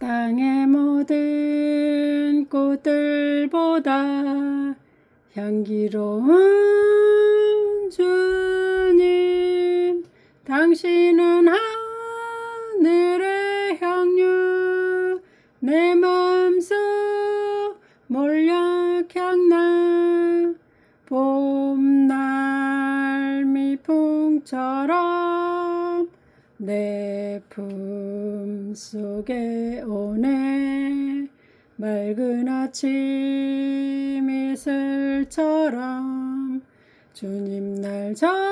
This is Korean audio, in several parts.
땅의 모든 꽃들보다 향기로운 주님 당신은 하늘의 향유 내 마음속 몰약 향나 봄날 미풍처럼 내 품속에 오네 맑은 아침 이슬처럼 주님 날 적실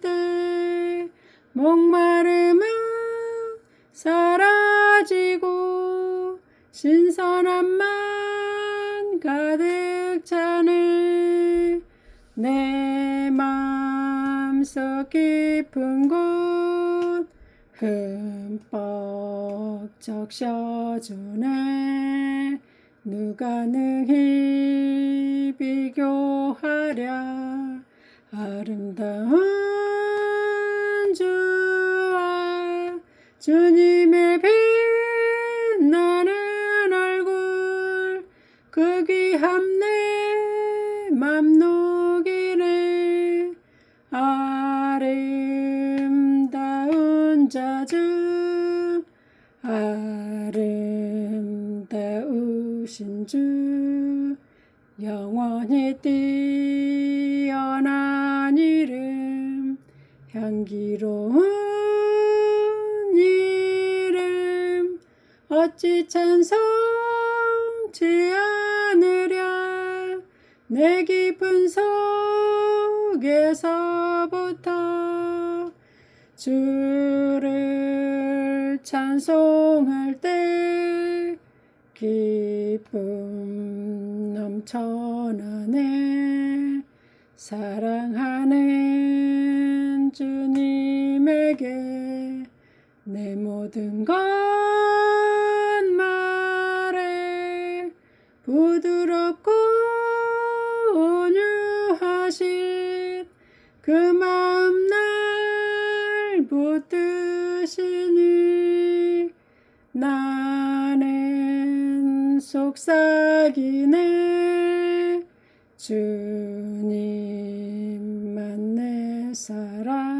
때 목마름은 사라지고 신선함만 가득 차네 내 마음 속 깊은 곳 흠뻑 적셔주네. 누가 능히 비교하랴. 아름다운 주와 주님의 빛나는 얼굴 그 귀함 내맘 자주 아름다우신 주 영원히 뛰어난 이름 향기로운 이름 어찌 찬송치 않으랴. 내 깊은 속에서부터 주를 찬송할 때 기쁨 넘쳐나네. 사랑하는 주님에게 내 모든 것 말해. 부드럽고 온유하신 그 마음 날 붙드시니 나는 속삭이네. 주님만 내 사랑